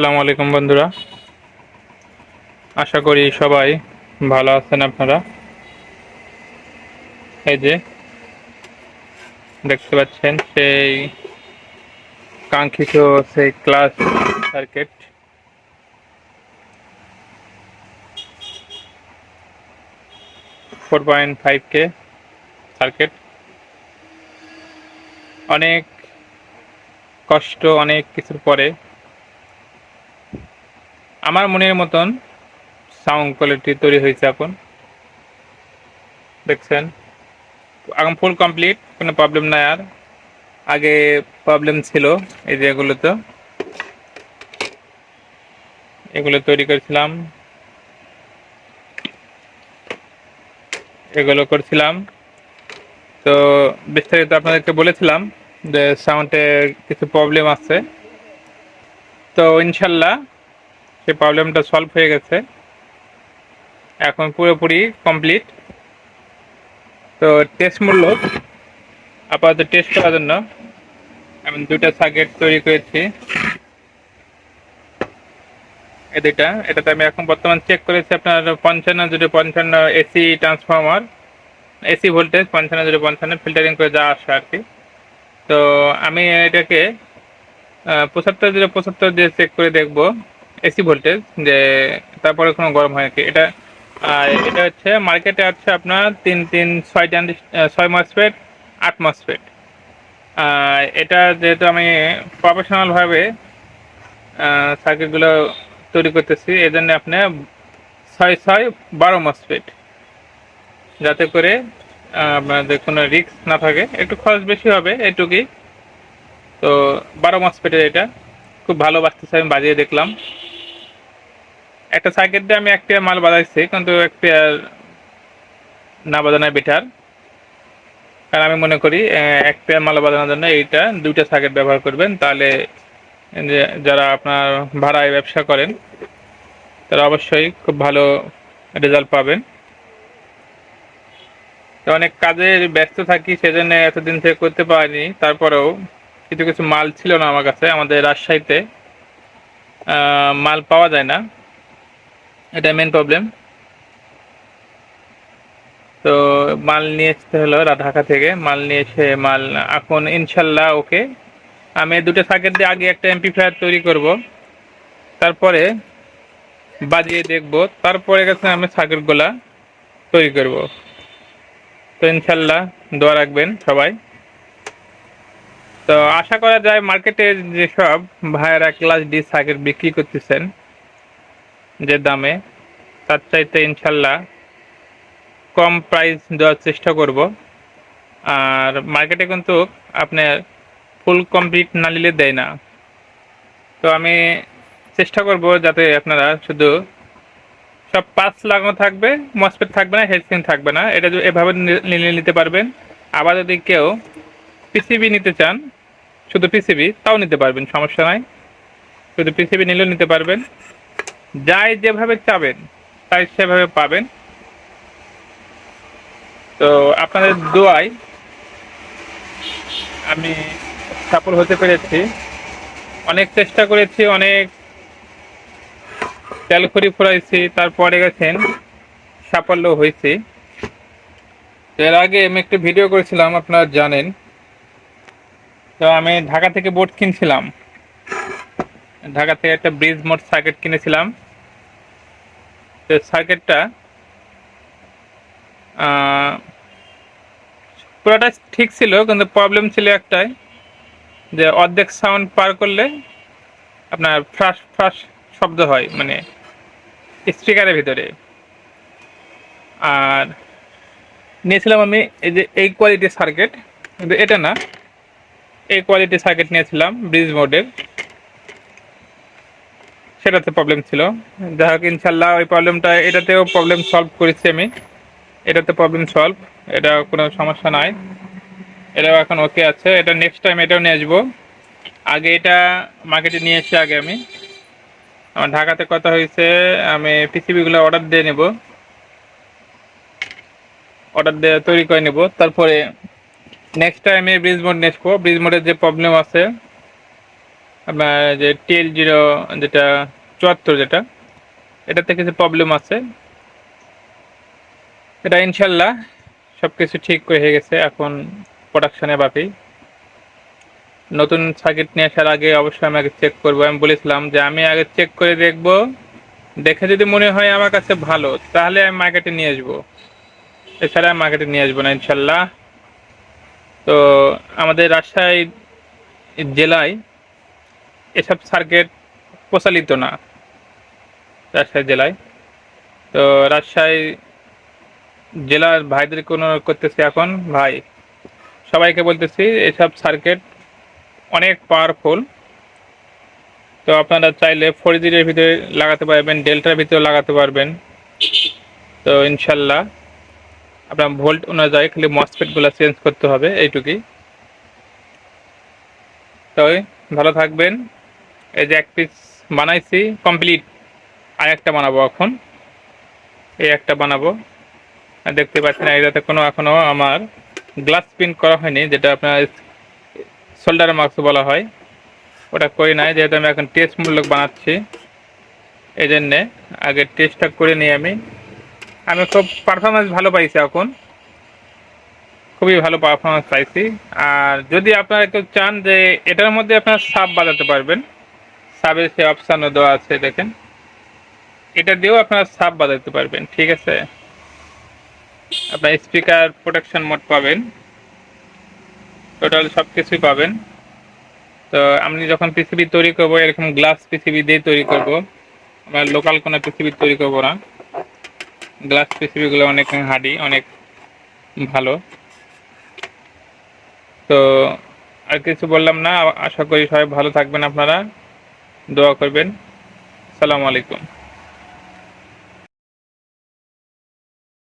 আসসালামু আলাইকুম বন্ধুরা। আশা করি সবাই ভালো আছেন আপনারা। এই যে দেখতে পাচ্ছেন সেই কাঙ্ক্ষিত সেই class circuit four point five কে সার্কিট অনেক কষ্ট, অনেক কিছুর পরে আমার মনের মতন সাউন্ড কোয়ালিটি তৈরি হয়েছে এখন দেখছেন? এখন ফুল কমপ্লিট কোনো প্রবলেম নাই আর। আগে প্রবলেম ছিল এই যে এগুলোতে। এগুলো তৈরি করেছিলাম। এগুলো করছিলাম। তো বিস্তারিত আপনাদেরকে বলেছিলাম যে সাউন্ডে কিছু প্রবলেম আছে। তো ইনশাল্লাহ সেই প্রবলেমটা সলভ হয়ে গেছে। এখন পুরোপুরি কমপ্লিট তো টেস্ট মূল্য, আপাতত টেস্ট করার জন্য আমি দুটা সার্কিট তৈরি করেছি। এই দুইটা, এটাতে আমি এখন বর্তমান চেক করেছি আপনার পঞ্চান্ন জুড়ে পঞ্চান্ন এসি ট্রান্সফর্মার এসি ভোল্টেজ পঞ্চান্ন জুড়ে পঞ্চান্ন ফিল্টারিং করে যা আসে আর কি। তো আমি এটাকে পঁচাত্তর জুড়ে পঁচাত্তর দিয়ে চেক করে দেখব। এসি ভোল্টেজ যে তারপরে কোনো গরম হয় কি এটা এটা হচ্ছে মার্কেটে আছে আপনার তিন তিন, ছয় ছয় মসফেট আট মসফেট এটা যেহেতু আমি প্রফেশনালভাবে সার্কিটগুলো তৈরি করতেছি এই জন্য আপনি ছয় ছয়, বারো মসফেট যাতে করে আপনাদের কোনো রিস্ক না থাকে। একটু খরচ বেশি হবে এটুকুই। তো বারো মসফেটের এটা। খুব ভালো বাঁচতেছে আমি বাজিয়ে দেখলাম। একটা সার্কিট দিয়ে আমি একটা মাল বাজাইছি, কিন্তু এক পেয়ার না বাজানোর বেটার কারণ আমি মনে করি এক পেয়ার মাল বাজানোর জন্য এইটা দুইটা সার্কিট ব্যবহার করবেন, তাহলে যারা আপনার ভাড়ায় ব্যবসা করেন, তারা অবশ্যই খুব ভালো রেজাল্ট পাবেন। তো অনেক কাজের ব্যস্ত থাকি, সেজন্য এতদিন থেকে করতে পারিনি। তারপরেও কিছু কিছু মাল ছিল না আমার কাছে, আমাদের রাজশাহীতে। মাল পাওয়া যায় না। এটা মেন প্রবলেম তো মাল নিয়ে আসতে হলো ঢাকা থেকে। মাল নিয়ে এসে মাল, এখন ইনশাল্লাহ ওকে আমি দুটো সার্কিট দিয়ে আগে একটা এমপিফায়ার তৈরি করব। তারপরে বাজিয়ে দেখব। তারপরে গেছে আমি সার্কিটগুলা তৈরি করব। তো ইনশাল্লাহ দোয়া রাখবেন সবাই। তো আশা করা যায় মার্কেটে যেসব ভাইয়েরা ক্লাস ডি সার্কিট বিক্রি করতেছেন যে দামে, তার চাইতে ইনশাল্লাহ কম প্রাইস দেওয়ার চেষ্টা করব। আর মার্কেটে কিন্তু আপনার ফুল কমপ্লিট না নিলে দেয় না। তো আমি চেষ্টা করব যাতে আপনারা শুধু সব পাঁচ লাগানো থাকবে মসপেট থাকবে না হেডস্ক্রিন থাকবে না, এটা এভাবে নিয়ে নিতে পারবেন। আবার যদি কেউ পিসিবি নিতে চান, শুধু পিসিবি তাও নিতে পারবেন, সমস্যা নাই। শুধু পিসিবি নিলেও নিতে পারবেন। যাই যেভাবে চাবেন, তাই সেভাবে পাবেন। তো আপনাদের দোয়ায় আমি সফল হতে পেরেছি। অনেক চেষ্টা করেছি, অনেক তেলখড়ি ফুরাইছি, তারপরে গেছেন, সাফল্য হয়েছি। এর আগে আমি একটু ভিডিও করেছিলাম, আপনারা জানেন। তো আমি ঢাকা থেকে বোট কিনছিলাম। ঢাকা থেকে একটা ব্রিজ মোট সার্কিট কিনেছিলাম। তো সার্কিটটা পুরোটা ঠিক ছিল, কিন্তু প্রবলেম ছিল একটাই, যে অর্ধেক সাউন্ড পার করলে আপনার ফ্রাস ফ্রাস শব্দ হয় মানে স্পিকারের ভিতরে। আর নিয়েছিলাম আমি এই যে এই কোয়ালিটির সার্কিট কিন্তু এটা না, এই কোয়ালিটির সার্কিট নিয়েছিলাম ব্রিজ মোডের সেটাতে প্রবলেম ছিল। যাই হোক, ইনশাল্লাহ ওই প্রবলেমটা এটাতেও প্রবলেম সলভ করেছি আমি। এটাতে প্রবলেম সলভ এটা কোনো সমস্যা নাই। এটাও এখন ওকে আছে। এটা নেক্সট টাইম এটাও নিয়ে আসব। আগে এটা মার্কেটে নিয়ে এসে আগে আমি। আমার ঢাকাতে কথা হয়েছে, আমি পিসিবিগুলো অর্ডার দিয়ে নেব। অর্ডার দিয়ে তৈরি করে নেব। তারপরে নেক্সট টাইমে ব্রিজ মোড নেসবো ব্রিজ মোডের যে প্রবলেম আছে আপনার যে টেল জিরো যেটা চুয়াত্তর যেটা এটাতে কিছু প্রবলেম আছে, এটা ইনশাল্লাহ সব কিছু ঠিক হয়ে গেছে এখন প্রোডাকশনে বাপি নতুন সার্কিট নিয়ে আসার আগে অবশ্যই আমি আগে চেক করব। আমি বলেছিলাম যে আমি আগে চেক করে দেখব, দেখে যদি মনে হয় আমার কাছে ভালো, তাহলে আমি মার্কেটে নিয়ে আসব। এছাড়া আমি মার্কেটে নিয়ে আসব না ইনশাল্লাহ। তো আমাদের রাজশাহী জেলায় এসব সার্কিট প্রচলিত না রাজশাহী জেলায়। তো রাজশাহী জেলার ভাইদের কোনো করতেছি এখন? ভাই, সবাইকে বলতেছি এসব সার্কিট অনেক পাওয়ারফুল তো আপনারা চাইলে ফোর জির ভিতরে লাগাতে পারবেন ডেল্টার ভিতরে লাগাতে পারবেন। তো ইনশাল্লাহ, আপনার ভোল্ট অনুযায়ী খালি মসফেটগুলো চেঞ্জ করতে হবে, এইটুকুই। তো ভালো থাকবেন। এই যে এক পিস বানাইছি কমপ্লিট আর একটা বানাবো এখন। এই একটা বানাবো। দেখতে পাচ্ছেন এটাতে কোনো এখনও আমার গ্লাস প্রিন্ট করা হয়নি, যেটা আপনার শোল্ডার মার্কস বলা হয়। ওটা করি নাই, যেহেতু আমি এখন টেস্ট মূলক বানাচ্ছি। এই জন্যে আগে টেস্টটা করে নিই আমি। আমি খুব পারফরমেন্স ভালো পাইছি এখন। খুবই ভালো পারফরমেন্স পাইছি। আর যদি আপনারা কেউ চান যে এটার মধ্যে আপনারা সাপ বাজাতে পারবেন সাবের সে অপশানও দেওয়া আছে, দেখেন। এটা দিয়েও আপনারা সাব বাজাতে পারবেন, ঠিক আছে? আপনার স্পিকার প্রোটেকশন মোড পাবেন। টোটাল সব কিছুই পাবেন। তো আমি যখন পিসিবি তৈরি করব, এরকম গ্লাস পিসিবি দিয়ে তৈরি করব। আমরা লোকাল কোনো পিসিবি তৈরি করব না। গ্লাস পিসিবিগুলো অনেক হার্ডি অনেক ভালো। তো আর কিছু বললাম না, আশা করি সবাই ভালো থাকবেন আপনারা। দোয়া করবেন। সালাম আলাইকুম।